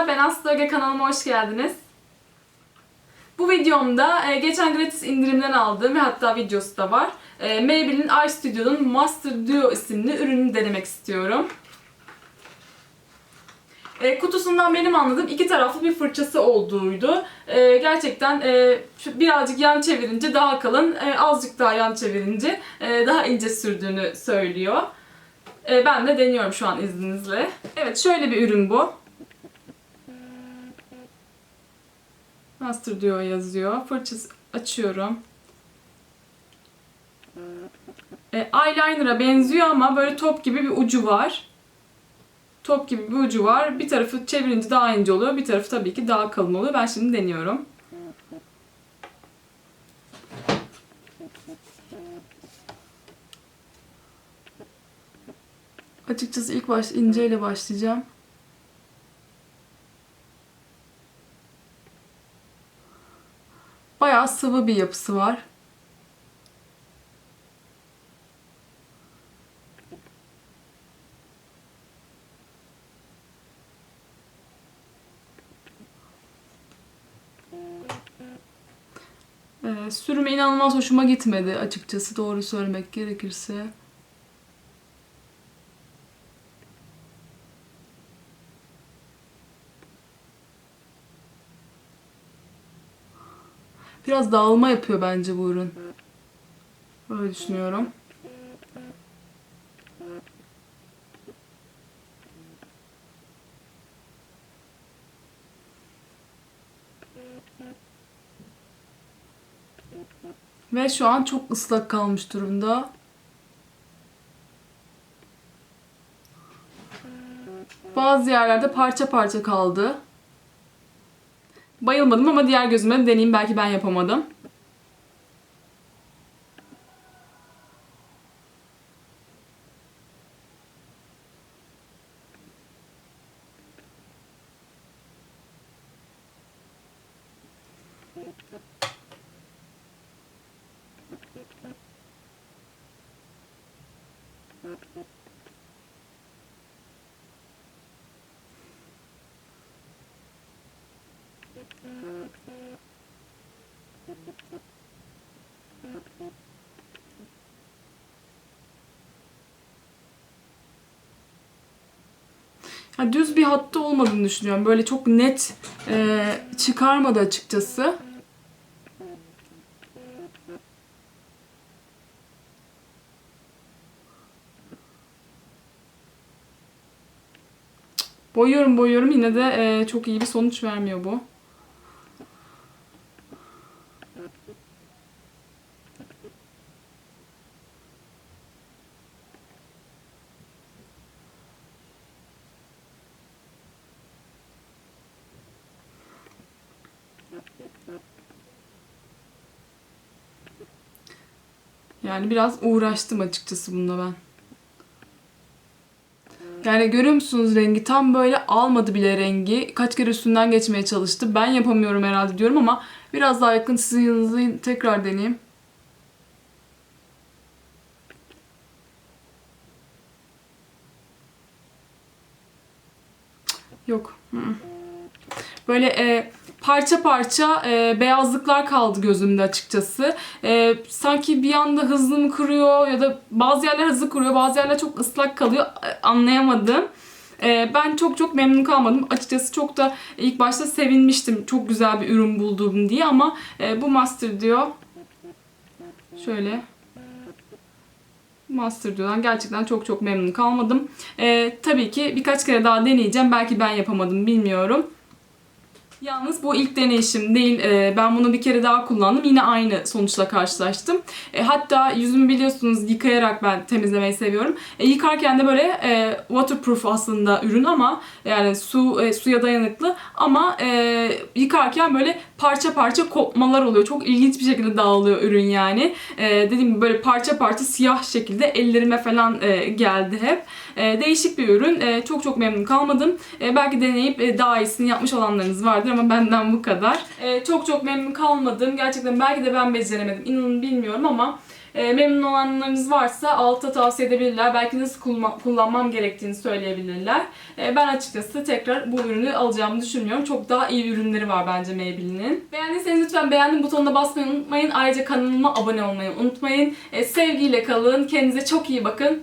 Merhabalar, ben Aslı Öge kanalıma hoş geldiniz. Bu videomda e, geçen gratis indirimden aldığım ve hatta videosu da var. E, Maybelline Eye Studio'nun Master Duo isimli ürünü denemek istiyorum. E, kutusundan benim anladığım iki taraflı bir fırçası olduğuydu. Gerçekten birazcık yan çevirince daha kalın, azıcık daha yan çevirince daha ince sürdüğünü söylüyor. Ben de deniyorum şu an izninizle. Evet şöyle bir ürün bu. Master Duo yazıyor. Fırçası açıyorum. E, eyeliner'a benziyor ama böyle top gibi bir ucu var. Top gibi bir ucu var. Bir tarafı çevirince daha ince oluyor. Bir tarafı tabii ki daha kalın oluyor. Ben şimdi deniyorum. Açıkçası ilk baş inceyle başlayacağım. Bayağı sıvı bir yapısı var. Ee, sürümü inanılmaz hoşuma gitmedi açıkçası doğru söylemek gerekirse. Biraz dağılma yapıyor bence bu ürün. Öyle düşünüyorum. Ve şu an çok ıslak kalmış durumda. Bazı yerlerde parça parça kaldı. Bayılmadım ama diğer gözüme de deneyeyim. Belki ben yapamadım. Ya düz bir hattı olmadığını düşünüyorum. Böyle çok net e, çıkarmadı açıkçası. Boyuyorum boyuyorum yine de e, çok iyi bir sonuç vermiyor bu. Yani biraz uğraştım açıkçası bununla ben. Yani görüyor musunuz rengi? Tam böyle almadı bile rengi. Kaç kere üstünden geçmeye çalıştı. Ben yapamıyorum herhalde diyorum ama biraz daha yakın sizin yanınızda tekrar deneyeyim. Yok. Böyle e, parça parça e, beyazlıklar kaldı gözümde açıkçası. E, sanki bir anda hızlı mı kuruyor ya da bazı yerler hızlı kuruyor, bazı yerler çok ıslak kalıyor. E, anlayamadım. E, ben çok çok memnun kalmadım. Açıkçası çok da ilk başta sevinmiştim. Çok güzel bir ürün bulduğum diye ama e, bu Master diyor. Şöyle Master diyorlar. Gerçekten çok çok memnun kalmadım. E, tabii ki birkaç kere daha deneyeceğim. Belki ben yapamadım bilmiyorum. Yalnız bu ilk deneyişim değil. Ee, Ben bunu bir kere daha kullandım. Yine aynı sonuçla karşılaştım. E, Hatta yüzümü biliyorsunuz yıkayarak ben temizlemeyi seviyorum. E, Yıkarken de böyle e, waterproof aslında ürün ama yani su e, suya dayanıklı ama e, yıkarken böyle parça parça kopmalar oluyor. Çok ilginç bir şekilde dağılıyor ürün yani. Dediğim gibi böyle parça parça siyah şekilde ellerime falan geldi hep. E, değişik bir ürün. E, çok çok memnun kalmadım. E, belki deneyip e, daha iyisini yapmış olanlarınız vardır ama benden bu kadar. Çok çok memnun kalmadım. Gerçekten belki de ben beceremedim. İnanın bilmiyorum ama E, memnun olanlarınız varsa altta tavsiye edebilirler. Belki nasıl kullanmam gerektiğini söyleyebilirler. Ben açıkçası tekrar bu ürünü alacağımı düşünmüyorum. Çok daha iyi ürünleri var bence Maybelline'in. Beğendiyseniz lütfen beğendim butonuna basmayı unutmayın. Ayrıca kanalıma abone olmayı unutmayın. Sevgiyle kalın. Kendinize çok iyi bakın.